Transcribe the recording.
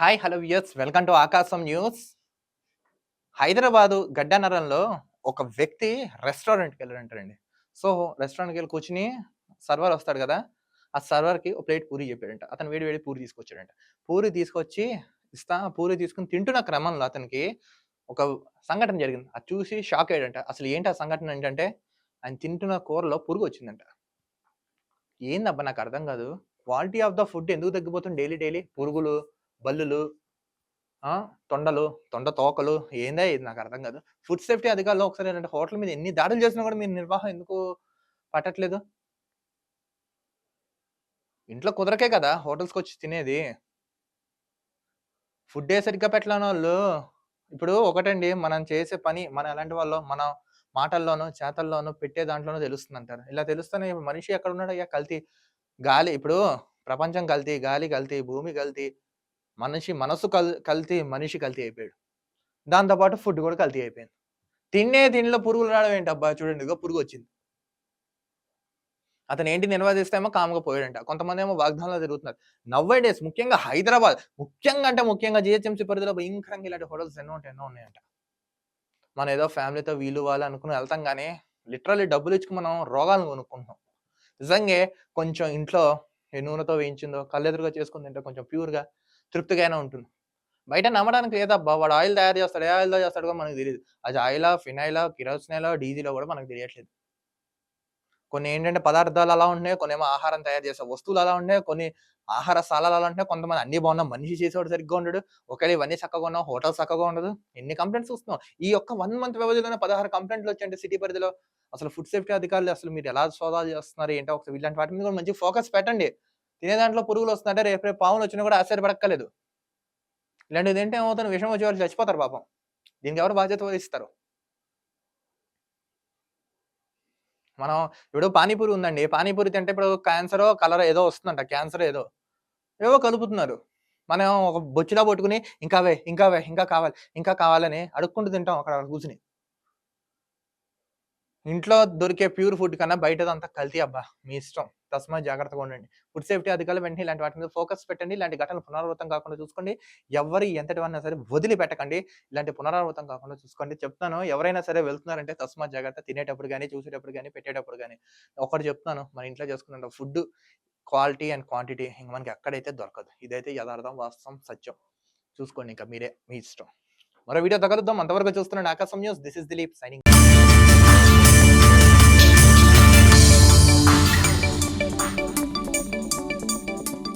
Hi hello viewers. Welcome to Akasam news. Hyderabad గడ్డనరంలో ఒక వ్యక్తి రెస్టారెంట్కి వెళ్ళాడంటారండి సో రెస్టారెంట్కి వెళ్ళి కూర్చుని సర్వర్ వస్తాడు కదా ఆ సర్వర్కి ఒక ప్లేట్ పూరి చెప్పాడంట. అతను వేడి వేడి పూరి తీసుకొచ్చాడంట. పూరి తీసుకొచ్చి ఇస్తా పూరి తీసుకుని తింటున్న క్రమంలో అతనికి ఒక సంఘటన జరిగింది. అది చూసి షాక్ అయ్యాడంట. అసలు ఏంటి ఆ సంఘటన ఏంటంటే ఆయన తింటున్న కూరలో పురుగు వచ్చిందంట. ఏందబ్బా నాకు అర్థం కాదు. క్వాలిటీ ఆఫ్ ద ఫుడ్ ఎందుకు తగ్గిపోతుంది? డైలీ డైలీ పురుగులు బల్లులు ఆ, తొండలు తొండ తోకలు ఏందా ఇది నాకు అర్థం కాదు. ఫుడ్ సేఫ్టీ అధికారులు ఒకసారి ఏంటంటే హోటల్ మీద ఎన్ని దాడులు చేసినా కూడా మీరు నిర్వాహం ఎందుకు పట్టట్లేదు? ఇంట్లో కుదరకే కదా హోటల్స్కి వచ్చి తినేది. ఫుడ్ ఏ సరిగ్గా పెట్టలేని వాళ్ళు. ఇప్పుడు ఒకటండి మనం చేసే పని మనం ఎలాంటి వాళ్ళు మన మాటల్లోనూ చేతల్లోనూ పెట్టే దాంట్లోనూ తెలుస్తుంది అంటారు ఇలా తెలుస్తేనే మనిషి ఎక్కడ ఉన్నాడు అయ్యా కల్తీ. గాలి ఇప్పుడు ప్రపంచం కల్తీ గాలి కల్తీ భూమి కల్తీ మనిషి మనసు కల్ కల్తీ మనిషి కల్తీ అయిపోయాడు. దాంతోపాటు ఫుడ్ కూడా కల్తీ అయిపోయింది. తినే తిండిలో పురుగులు రావడం ఏంటి అబ్బా? చూడండి ఇదిగో పురుగు వచ్చింది అతను ఏంటి నిర్వహిస్తేమో కామ్గా పోయాడంట. కొంతమంది ఏమో వాగ్దానంలో తిరుగుతున్నారు. నవ్వే డేస్ ముఖ్యంగా హైదరాబాద్ ముఖ్యంగా అంటే ముఖ్యంగా జిహెచ్ఎంసీ పరిధిలో భయంకరంగా ఇలాంటి హోటల్స్ ఎన్నో ఉంటాయి ఎన్నో ఉన్నాయంట. మనం ఏదో ఫ్యామిలీతో వీలు వాళ్ళు అనుకుని వెళ్తాం కానీ లిటరల్లీ డబ్బులు ఇచ్చుకు మనం రోగాలను కొనుక్కుంటున్నాం. నిజంగా కొంచెం ఇంట్లో నూనెతో వేయించిందో కళ్ళెదురుగా చేసుకుని తింటే కొంచెం ప్యూర్గా తృప్తిగానే ఉంటుంది. బయట నమ్మడానికి లేదబ్బా వాడు ఆయిల్ తయారు చేస్తాడు ఏ ఆయిల్తో చేస్తాడు మనకు తెలియదు అది ఆయిలా ఫినైలా కిరోసినైలా డీజిలో కూడా మనకు తెలియట్లేదు. కొన్ని ఏంటంటే పదార్థాలు అలా ఉంటున్నాయి కొన్ని ఏమో ఆహారం తయారు చేసే వస్తువులు అలా ఉన్నాయి కొన్ని ఆహార స్థలాలు అలా ఉంటున్నాయి కొంతమంది అన్ని బాగున్నా మనిషి చేసేవాడు సరిగ్గా ఉండడు ఒకవేళ ఇవన్నీ చక్కగా ఉన్నావు హోటల్ చక్కగా ఉండదు. ఎన్ని కంప్లైంట్స్ వస్తున్నాం ఈ యొక్క వన్ మంత్ వ్యవధిలోనే పదహారు కంప్లైంట్లు వచ్చాయంటే సిటీ పరిధిలో అసలు ఫుడ్ సేఫ్టీ అధికారులు అసలు మీరు ఎలా సోదా చేస్తున్నారు? ఏంటో ఒకసారి ఇలాంటి వాటి మీద కూడా మంచి ఫోకస్ పెట్టండి. తినే దాంట్లో పురుగులు వస్తుందంటే రేపు రేపు పాములు వచ్చినా కూడా ఆశ్చర్యపడక్కలేదు ఇలాంటిది ఏంటంటే ఏమవుతుంది? విషయం వచ్చే వాళ్ళు చచ్చిపోతారు పాపం. దీనికి ఎవరు బాధ్యత వహిస్తారు? మనం ఇప్పుడు పానీపూరి ఉందండి. పానీపూరి తింటే ఇప్పుడు క్యాన్సర్ కలర్ ఏదో వస్తుందంట. క్యాన్సర్ ఏదో. ఏవో కలుపుతున్నారు. మనం ఒక బొచ్చులా పట్టుకుని ఇంకా వే ఇంకా వే ఇంకా కావాలి ఇంకా కావాలని అడుక్కుంటూ తింటాం అక్కడ కూర్చుని. ఇంట్లో దొరికే ప్యూర్ ఫుడ్ కన్నా బయటదంతా కల్తీ అబ్బా! మీ ఇష్టం. తస్మా జాగ్రత్తగా ఉండండి. ఫుడ్ సేఫ్టీ అధికారులు వెంటనే ఇలాంటి వాటి మీద ఫోకస్ పెట్టండి. ఇలాంటి ఘటనలు పునరావృతం కాకుండా చూసుకోండి. ఎవరి ఎంతటి వాడినా సరే వదిలిపెట్టకండి. ఇలాంటి పునరావృతం కాకుండా చూసుకోండి. చెప్తాను ఎవరైనా సరే వెళ్తున్నారంటే తస్మా జాగ్రత్త తినేటప్పుడు కానీ చూసేటప్పుడు కానీ పెట్టేటప్పుడు కానీ ఒకటి చెప్తాను మన ఇంట్లో చేసుకున్న ఫుడ్ క్వాలిటీ అండ్ క్వాంటిటీ ఇంక మనకి ఎక్కడైతే దొరకదు. ఇదైతే యథార్థం వాస్తవం సత్యం. చూసుకోండి ఇంకా మీరే మీ ఇష్టం. మరో వీడియో తగలుద్దాం అంతవరకు చూస్తున్నాను Akasam news. This is Dilip signing